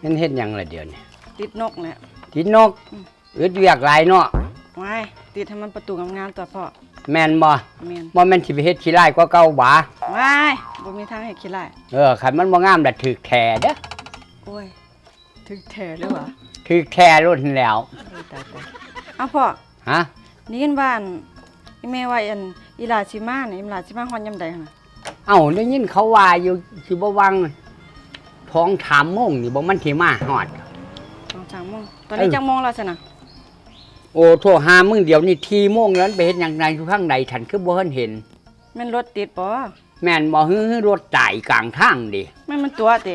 แล้วนั่นเฮ็ดหยังล่ะเดี๋ยวนี้ติดนกเนี่ยติดนกอึดเวียกหลายเนาะว้ายติดให้มันประตูงามๆตัวพ่อแม่นบ่แม่นบ่แม่นสิไปเฮ็ดขี้ร้ายกว่าเก่าบ่ว้ายบ่มีทางให้ขี้ไล่เออคันมันบ่งามล่ะถึกแท้เด้อโอ้ยถึกแท้เลยว่ะถึกแท้รุ่นแล้วโอ้ยตายตายเอาพ่อฮะนี่กันบ้านอีแม่ว่าอันอีหลาสิมานี่อีหลาสิมาฮอดยามใดหั่นน่ะเอ้าได้ยินเขาว่าอยู่สิบ่วัง ท้องถามโมงนี่บ่มันสิมาฮอด สองสามโมงตอนนี้เออจังโมงแล้วซั่นน่ะโอ้โทรหามึงเดี๋ยวนี้ทีโมงแล้วไปเฮ็ดหยังไงอยู่ข้างใดฉันคือบ่เห็นเห็น แม่นรถติดบ่แม่นบ่ฮือรถจ่ายกลางทางดิแม่นมันตัวติ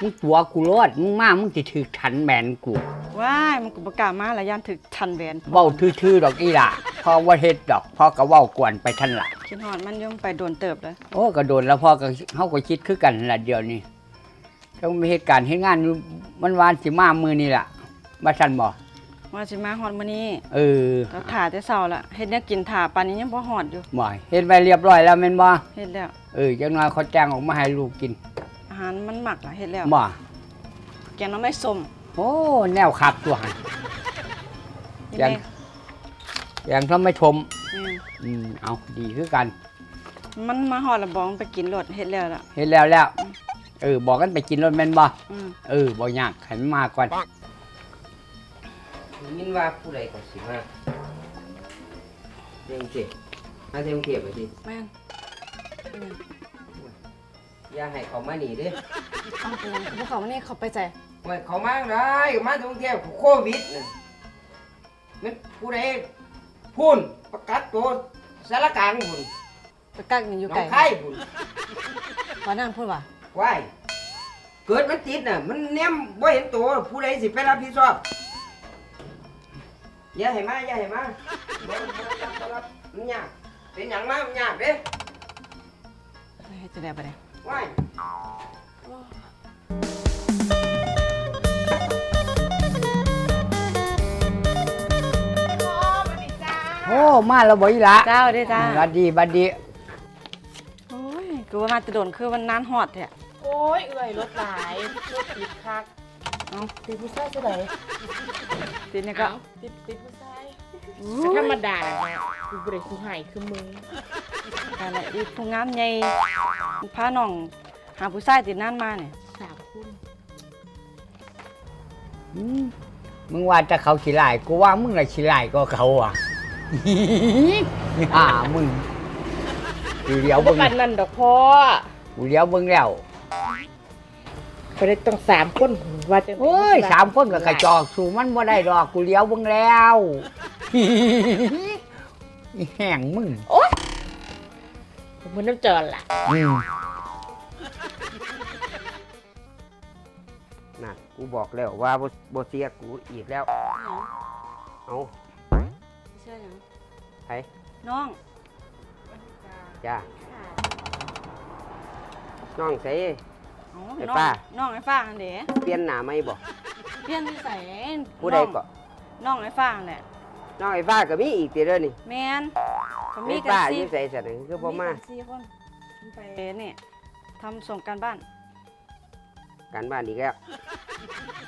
มึงตัวกูรอดมึงมามึงสิถึกฉันแม่นกูว้ายมันก็บ่กล้ามาละย่านถึกทันแหวนเว้าทื่อๆดอกอีหล่ะพอว่าเฮ็ดดอกพ่อก็เว้ากวนไปทันละคิดฮอดมันยมไปโดนเติบเลยโอ้ก็โดนแล้วพ่อก็เฮาก็คิดคือกันล่ะเดี๋ยวนี้ ต้องมีเหตุการณ์เฮ็ดงานอยู่มันวานสิมามื้อนี้ล่ะบ่ทันบ่ว่าสิมาฮอดมื้อนี้เออก็ถ่าแต่เช้าละเฮ็ดแนวกินถ่าปานนี้ยังบ่ฮอดอยู่บ่เฮ็ดไว้เรียบร้อยแล้วแม่นบ่เฮ็ดแล้วเออจังน้อยเขาแจ้งออกมาให้ลูกกิน อาหารมันหมักละเฮ็ดแล้วบ่แกงหน้ำไม่ส้มโอ้แนวขับตัวหันนี่ยังแม่ยังทำไม่ชมแม่นอืมเอาดีคือกัน มันมาฮอดและบองไปกินรถเฮ็ดแล้วล่ะเฮ็ดแล้วแล้ว เออ บอกกันไปกินรถแม่นบ่อืมเออบ่ยากให้มันมาก่อน ยินว่าผู้ใดก็สิมาเรื่องเก็บมาเรื่องเก็บไปสิแม่นอืมอย่าให้เขามาหนีเด้เอาไปเลยพวกเขานี่เขาไปใจไว้เขามาได้มาถึงเที่ยวโควิดน่ะมันผู้ใดพูนประกาศตัวสารกลางพุ่นไปกักนี่อยู่น้อไกลงไข่พุ่นว่านั่นพูดว่า ว้ายเกิดมันติดน่ะ มันแนมบ่เห็นตัวผู้ใดสิไปรับผิดชอบอย่าให้มาอย่าให้มาบ่บ่รับบ่รับมันยากเป็นหยังมามันยากเด้เฮ็ดจะได้บ่ได้ว้ายโอ้มาแล้วบ่อีหละเจ้าเด้อจ้า บัดดีบัดดีโอ้ยกูว่ามาแตะโดนคือวันนานฮอดแท้โอ้ย เอื่อยรถหลายรถติดคักเอ้าติดผู้ชายจะไหนติดนี่ก็ติดติดผู้ชายอู้แต่ธรรมดาน่ะกูบริสุทธิ์หายคือมึงนั่นแหละอีผู้งามใหญ่พาน้อง หาผู้ชายติดนั่นมาเนี่ยสามคุณอืมมึงว่าจะเขาขี้ลายกูว่ามึงน่ะขี้ลายก็เขาอะอ่ามึง กูเลี้ยวเอาปเบิ่งกันนั่นดอกพ่อกูเลี้ยวเบิ่งแล้วไปได้ต้องสามคนว่าจะโอ้ยสามคนกับกระจอกสูมันบ่ได้ดอกกูเลี้ยวเบิ่งแล้วอีแห้งมึงผมมันน้ำจรล่ะอืมน่ะกูบอกแล้วว่าบ่บ่เสียกูอีกแล้วเอาเชื่อหยังไผน้อง จ้าน้องใส่ อ๋อไอ้น้องป้า น้องไอ้ฟ้าอันเด้เปลี่ยนหน้าไหมบ่เพี้ยนที่ใส่ผู้ใดก็น้องไอ้ฟ้านั่นแหละ น้องไอ้ฟ้าก็มีอีกติเด้อนี่แม่นก็มีไอ้กันฟ้าอสี่ยู่ใส่ซั่นคือบ่มากันสี่คนไปนี่ทำส่งการบ้าน การบ้านอีกแล้ว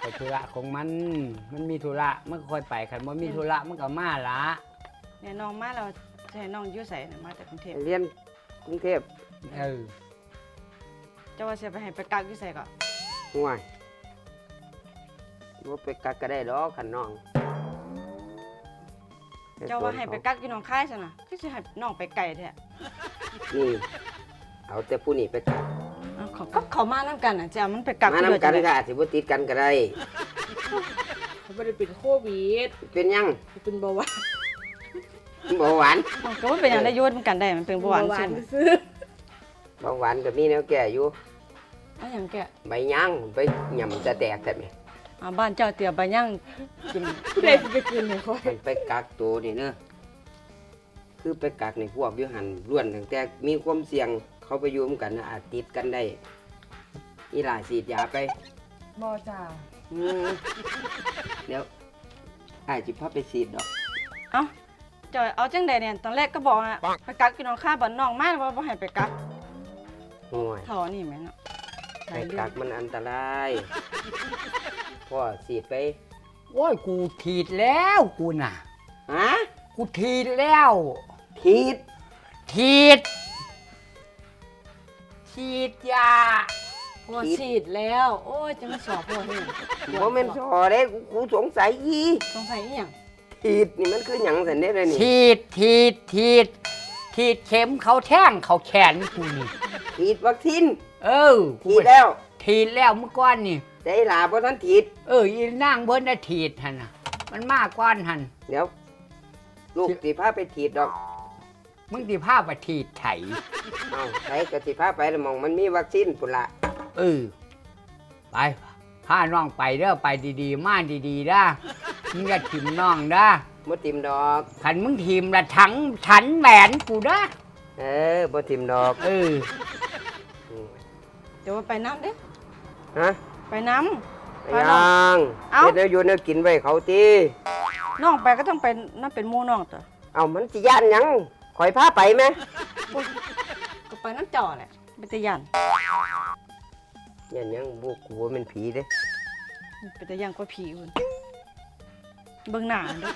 ไปธุระของมัน มันมีธุระมันก็ค่อยไปคันบ่มีธุระมันก็มาละเนี่ยน้องมาเราจะ ให้น้องอยู่ใส่เนี่ยมาจากกรุงเทพเรียนกรุงเทพเออเจ้าว่าจะไปให้ไปกักอยู่ใส่ก็ห่วยบ่ไปกักก็ได้ดอกคันน้องเจ้าว่าให้ไปกักอยู่หนองคายซั่นน่ะคือสิให้น้องไปไกลแท้นี่เอาแต่ผู้นี้ไปกักเอาเขาก็เขามานํกันน่ะจะเอามันไปกักมาอยู่นํเด้อกันจะก็ได้อาจสิบ่ติดกันก็ได้ เขาไม่ได้เป็นโควิดเป็นหยัง เป็นเบาหวาน เบาหวานมันก็บ่เป็นหยังได้อยุ่มันกันได้มันเป็นเบาหวานใช่ไหมซื้อเบาหวานก็มีแนวแก้อยู่เอาหยังแกะใบย่างไปหย่ำจะแตกแต่แม่อ่าบ้านเจ้าเตี๋ยใบย่างกินผู้ใดสิไปกินให้ค่อยมันไปกักตัวนี่เนอะคือไปกักในพวกอยู่หันล้วนตั้งแต่มีความเสี่ยงเขาไปอยุ่มกันนะอาจติดกันได้อีหลาสีดยาไปบ่จ้าอืมเดี๋ยวอาจจะพาไปสีดดอก เอ้า เจ้าเอาจังใดเนี่ยตอนแรกก็บอกอะไปกักอยู่หนองคายบ่น้องมาว่าบ่ให้ไปกักโอ้ยเท่านี่แม่นเนาะหไปลายเรื่อกังกมันอันตรายพ่อสีดไปโอ้ยกูถีดแล้วกูน่ะฮะกูถีดแล้วทีดถีดฉีดยาพ่อฉีดแล้ว โอ้ยจะมาสอบพ่อเฮ็ดบ่แม่นสอเด้กูกูสงสัยอีสงสัยอีหยัง ทีดนี่มันคือหยังสันเด้เลยนี่ถีดถีดถีดถีดเข็มเขาแท่งเขาแขนกูนี่ทีดวัคซีนเออกูทีดแล้วถีดแล้วเมื่อก่อนนี่ใจหลาบ่ทันทีดเอออีนางเบิ้นได้ถีดหันน่ะ มันมากกว่าหันเดี๋ยว ลูกสิพาไปทีดดอกมึงตีผ้าไปถีดไถเอ้าใส่ก็สิพาไปแล้วหมองมันมีวัคซีนพุ่นละเออไปพาน้องไปเด้อไปดีๆ มาดีๆด้า มึงอย่าถิ่มน้องด้าบ่ติมดอก ขันมึงถิ่มละถังฉันแหวนกูด้าเออบ่ติมดอกเอออืมเดี๋ยวไปน้ำเด้ฮะไปน้ไปไปยัดอกงเอ้าเฮ็ดแนวอยู่แนวกินไว้เขาติำน้องไปก็ต้องไปนั่นเป็นหมู่น้องตัวเอ้ามันสิย่านหยังข่อยพาไปไหมก็ไปน้ำจ่อแหละเป็นตะยันย่านหยังบ่กลัวมันผีเด้เป็นตะยันก็ผีคุณ เบิ่งหน้าเด้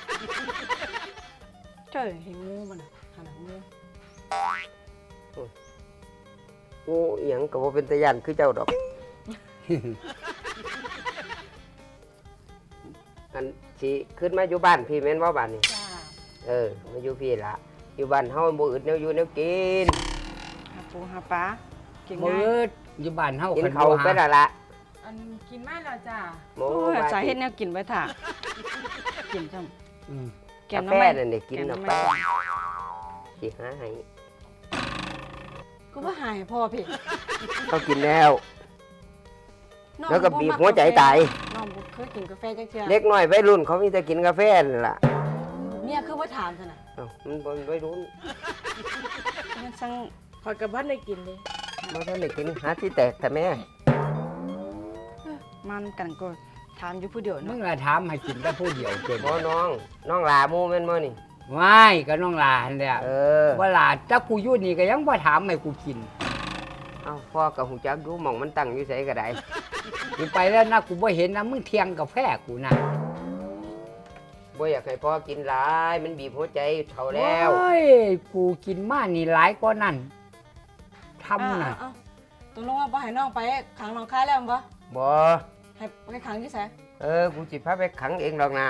เจ้ยเห็นงูมันน่ะขนาดงูโอ้อิหยังก็บ่เป็นตาย่านคือเจ้าดอก อันสิขึ้นมาอยู่บ้านพี่แม่นว่าบ้านนี่จ้าเออมาอยู่พี่ละอยู่บ้านเฮาบ่อึดแนวอยู่แนวกินหาปูหาปลาเก่งมืง่ายดอยู่บ้านเฮากินคัข้าวบ่ไปหาและละอันกินไม่แล้วจ้าโมโอ้ยบาสาเหตุแนวกินไว้ถ่า กินจังอืมแกกางแฟน้ำมันนั่นนี่กินแกงเอาน้ำไปมันสิหาให้ก็ว่าหายพ่อพี่เขากินแล้วน้องแล้วก็บ่บีบมัหัวใจตาย น้องบ่เคยกินกาแฟจักเทื่อเล็กน้อยวัยรุ่นเขามีแต่กินกาแฟนั่นล่ะเมียคือว่าถามซะน่ะเอ้ามันบ่วัยรุ่นมันสั่งขอยกับบ้านได้กินเลยบ่ทันได้กินหาที่แตกแต่แม่มันกันก็ ถามอยู่ผู้เดียวมึเนาะงละถามให้กินแต่ผู้เดียวจนบ่น้อง น้องหลาหมู่แม่นบ่นี่ว้ายก็น้องลาหั่นแหละเออ ว่าลาถ้ากูอยู่นี่ก็ยังบ่ถามให้กูกินเอ้าพ่อกับหูจักอยู่หม่องมันตั้งอยู่ไสก็ได้ กูไปแล้วนะกูบ่เห็นนะมึงเทียงกาแฟกูนะบ่อยากให้พ่อกินหลาย มันบีบหัวใจเท่าแล้ว โอ้ยกูกินมานี่หลายกว่านั้นทำน่ะอ้าวๆตกลงว่าบ่ให้น้องไปขังน้องคายแล้วบ่บ่ ให้ไปขังที่ไสเออกูสิพาไปขังเองดอกนา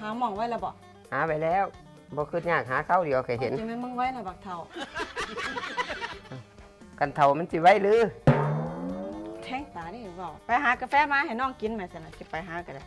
หาหม่องไว้แล้วบ่หาไปแล้วบ่คือยากหาข้าวเดียวแค่เห็นจะแม่นมึงไว้น่ะบักเฒ่ากันเท่ามันสิไว้หรือแทงตานี่บ่ไปหากาแฟมาให้น้องกินแม่ซั่นน่ะสิไปหาก็ได้